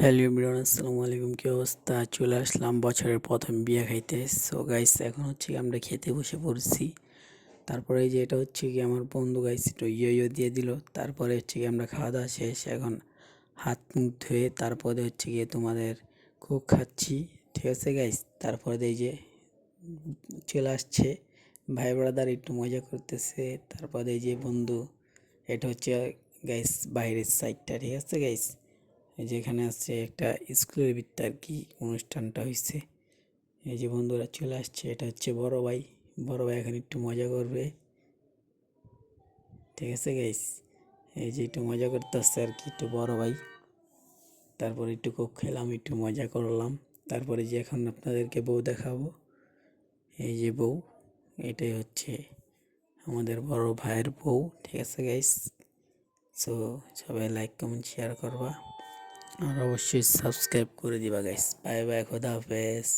Hello Imran আসসালামু আলাইকুম কী অবস্থা? চলে আসলাম বছরের প্রথম বিয়ে খাইতে। সো গাইস এখন হচ্ছে কি আমরা খেতে বসে পড়ছি। তারপরে যে এটা হচ্ছে কি আমার বন্ধু গাইস একটু ইয়ে ইয়ে দিয়ে দিল। তারপরে হচ্ছে কি আমরা খাওয়া দাওয়া শেষ, এখন হাত মুখ ধুয়ে তারপরে হচ্ছে গিয়ে তোমাদের কোক খাচ্ছি। ঠিক আছে গাইস তারপরে এই যে চলে আসছে। ভাই ব্রাদার একটু মজা করতেছে। তারপরে এই যে বন্ধু, এটা হচ্ছে গাইস বাইরের সাইডটা ঠিক আছে গাইস এই যে এখানে আছে একটা স্কুলের ভিতরে আর কি অনুষ্ঠানটা হয়েছে এই যে বন্ধুরা চলে আসছে, এটা হচ্ছে বড় ভাই। বড় ভাই এখন একটু মজা করবে। ঠিক আছে গাইস এই যে একটু মজা করতে আসছে আর কি, একটু বড় ভাই। তারপরে একটু কোক খেলাম, একটু মজা করলাম। তারপরে যে এখন আপনাদেরকে বউ দেখাবো। এই যে বউ, এটাই হচ্ছে আমাদের বড় ভাইয়ের বউ। ঠিক আছে গাইস সো সবাই লাইক কমেন্ট শেয়ার করবা। আর অবশ্যই সাবস্ক্রাইব করে দিবা গাইস বাই বাই খোদা হাফেজ।